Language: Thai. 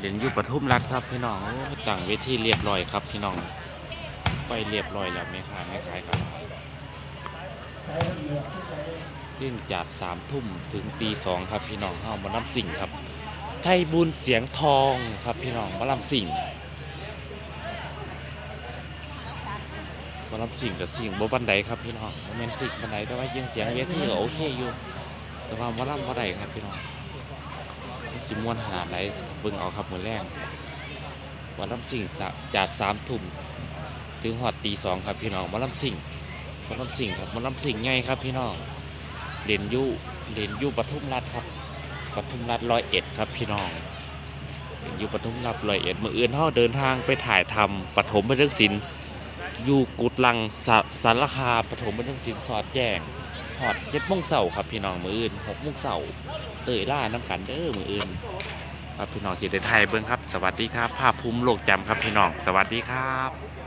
เรียนอยู่ปทุมรัฐครับพี่น้องตั้งเวทีเรียบร้อยครับพี่น้องไปเรียบร้อยแล้วไม่ขายไม่ขายครับซึ่งจากสามทุ่มถึงตีสองครับพี่น้องเฮามาลำสิ่งครับ ไทยบุญเสียงทองครับพี่น้องมาลำสิ่งมาลำสิ่งกับสิ่งบ่บันไดครับพี่น้องบ่แม่นสิ่งบันไดแต่ว่ายังเสียงเวทีก็โอเคอยู่ แต่ว่ามาลำบ่ไดครับพี่น้อง สิมวนขนาดไหนเบิ่งเอาครับมือแรงวันลำสิ่งสจากสามทุ่มถึงหอดตีสองครับพี่น้องมาลำสิ่งมาลำสิ่งครับมาลำสิ่งไงครับพี่น้องเด่นยูเด่นยูปทุมรัฐครับปทุมรัฐร้อยเอ็ดครับพี่น้องเด่นยูปทุมรัฐร้อยเอ็ดมืออื่นเฮาเดินทางไปถ่ายทำปฐมบันเทิงศิลป์อยู่กุดลังสารคาปฐมบันเทิงศิลป์สอดแจ้ง หอดเจ็ดโมงเสาครับพี่น้องมืออื่นหกโมงเสาเตยล่าน้ำกันเด้อมืออื่นครับพี่น้องสีไทยเบิ้งครับ สวัสดีครับ ภาพภูมิโลกจำครับพี่น้อง สวัสดีครับ